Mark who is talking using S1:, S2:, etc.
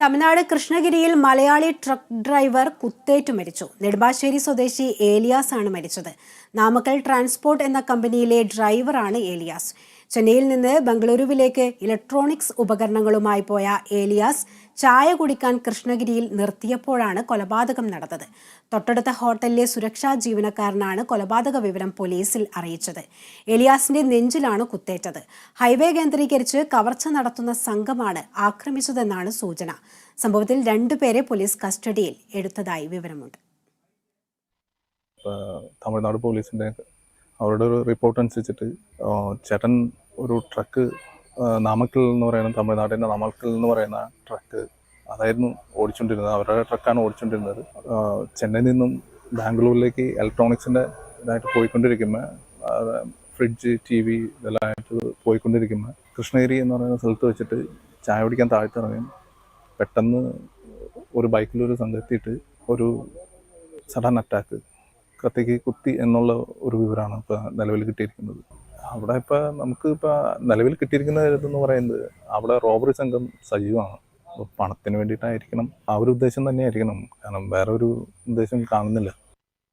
S1: തമിഴ്നാട് കൃഷ്ണഗിരിയിൽ Malayali truck driver കുത്തേറ്റു മരിച്ചു. നെടുമ്പാശ്ശേരി സ്വദേശി ഏലിയാസ് ആണ് മരിച്ചത്. നാമക്കൽ ട്രാൻസ്പോർട്ട് എന്ന കമ്പനിയിലെ ഡ്രൈവറാണ് ഏലിയാസ്. ചെന്നൈയിൽ നിന്ന് ബംഗളൂരുവിലേക്ക് ഇലക്ട്രോണിക്സ് ഉപകരണങ്ങളുമായി പോയ ഏലിയാസ് ചായ കുടിക്കാൻ കൃഷ്ണഗിരിയിൽ നിർത്തിയപ്പോഴാണ് കൊലപാതകം നടന്നത്. തൊട്ടടുത്ത ഹോട്ടലിലെ സുരക്ഷാ ജീവനക്കാരനാണ് കൊലപാതക വിവരം പോലീസിൽ അറിയിച്ചത്. ഏലിയാസിന്റെ നെഞ്ചിലാണ് കുത്തേറ്റത്. ഹൈവേ കേന്ദ്രീകരിച്ച് കവർച്ച നടത്തുന്ന സംഘമാണ് ആക്രമിച്ചതെന്നാണ് സൂചന. സംഭവത്തിൽ രണ്ടുപേരെ പോലീസ് കസ്റ്റഡിയിൽ എടുത്തതായി വിവരമുണ്ട്.
S2: തമിഴ്നാട് പോലീസിന്റെ അവരുടെ ഒരു റിപ്പോർട്ട് അനുസരിച്ചിട്ട് ചേട്ടൻ ഒരു ട്രക്ക് നാമക്കൽ എന്ന് പറയുന്ന തമിഴ്നാടിന്റെ നാമക്കൽ എന്ന് പറയുന്ന ട്രക്ക് അതായിരുന്നു ഓടിച്ചുകൊണ്ടിരുന്നത് അവരുടെ ട്രക്കാണ് ഓടിച്ചുകൊണ്ടിരുന്നത് ചെന്നൈ ചെന്നൈയിൽ നിന്നും ബാംഗ്ലൂരിലേക്ക് ഇലക്ട്രോണിക്സിന്റെ ഇതായിട്ട് പോയിക്കൊണ്ടിരിക്കുമ്പോൾ ഫ്രിഡ്ജ് ടി വി ഇതെല്ലാം ആയിട്ട് പോയിക്കൊണ്ടിരിക്കുമ്പോൾ കൃഷ്ണഗിരി എന്ന് പറയുന്ന സ്ഥലത്ത് വെച്ചിട്ട് ചായ കുടിക്കാൻ താഴ്ത്തിറങ്ങും പെട്ടെന്ന് ഒരു ബൈക്കിലൊരു സംഘത്തിയിട്ട് ഒരു സഡൻ അറ്റാക്ക് കത്തിക്ക് കുത്തി എന്നുള്ള ഒരു വിവരമാണ് ഇപ്പോൾ നിലവിൽ കിട്ടിയിരിക്കുന്നത്. അവിടെ ഇപ്പോൾ നമുക്ക് ഇപ്പോൾ നിലവിൽ കിട്ടിയിരിക്കുന്ന ഇതെന്ന് പറയുന്നത് അവിടെ റോബറി സംഘം സജീവമാണ്. പണത്തിന് വേണ്ടിയിട്ടായിരിക്കണം. ആ ഒരു ഉദ്ദേശം തന്നെയായിരിക്കണം. കാരണം വേറെ ഒരു ഉദ്ദേശം കാണുന്നില്ല.